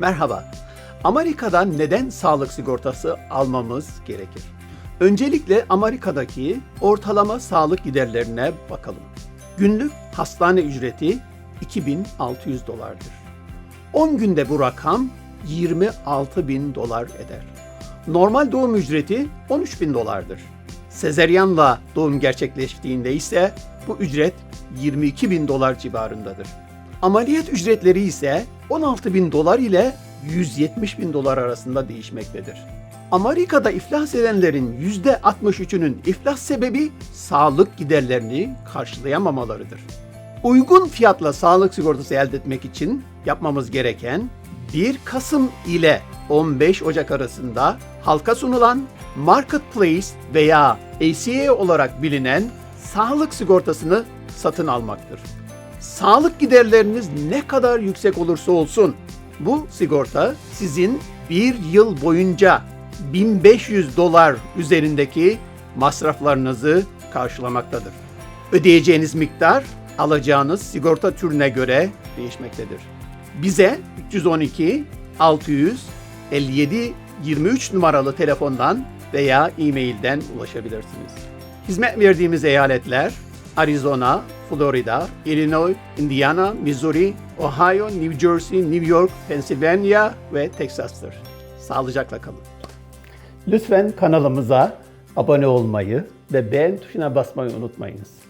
Merhaba. Amerika'da neden sağlık sigortası almamız gerekir? Öncelikle Amerika'daki ortalama sağlık giderlerine bakalım. Günlük hastane ücreti 2600 dolardır. 10 günde bu rakam 26 bin dolar eder. Normal doğum ücreti 13 bin dolardır. Sezeryanla doğum gerçekleştiğinde ise bu ücret 22 bin dolar civarındadır. Ameliyat ücretleri ise 16 bin dolar ile 170 bin dolar arasında değişmektedir. Amerika'da iflas edenlerin %63'ünün iflas sebebi sağlık giderlerini karşılayamamalarıdır. Uygun fiyatla sağlık sigortası elde etmek için yapmamız gereken 1 Kasım ile 15 Ocak arasında halka sunulan Marketplace veya ACA olarak bilinen sağlık sigortasını satın almaktır. Sağlık giderleriniz ne kadar yüksek olursa olsun bu sigorta sizin bir yıl boyunca 1500 dolar üzerindeki masraflarınızı karşılamaktadır. Ödeyeceğiniz miktar alacağınız sigorta türüne göre değişmektedir. Bize 312 600 57 23 numaralı telefondan veya e-mailden ulaşabilirsiniz. Hizmet verdiğimiz eyaletler Arizona, Florida, Illinois, Indiana, Missouri, Ohio, New Jersey, New York, Pennsylvania ve Texas'tır. Sağlıcakla kalın. Lütfen kanalımıza abone olmayı ve beğen tuşuna basmayı unutmayınız.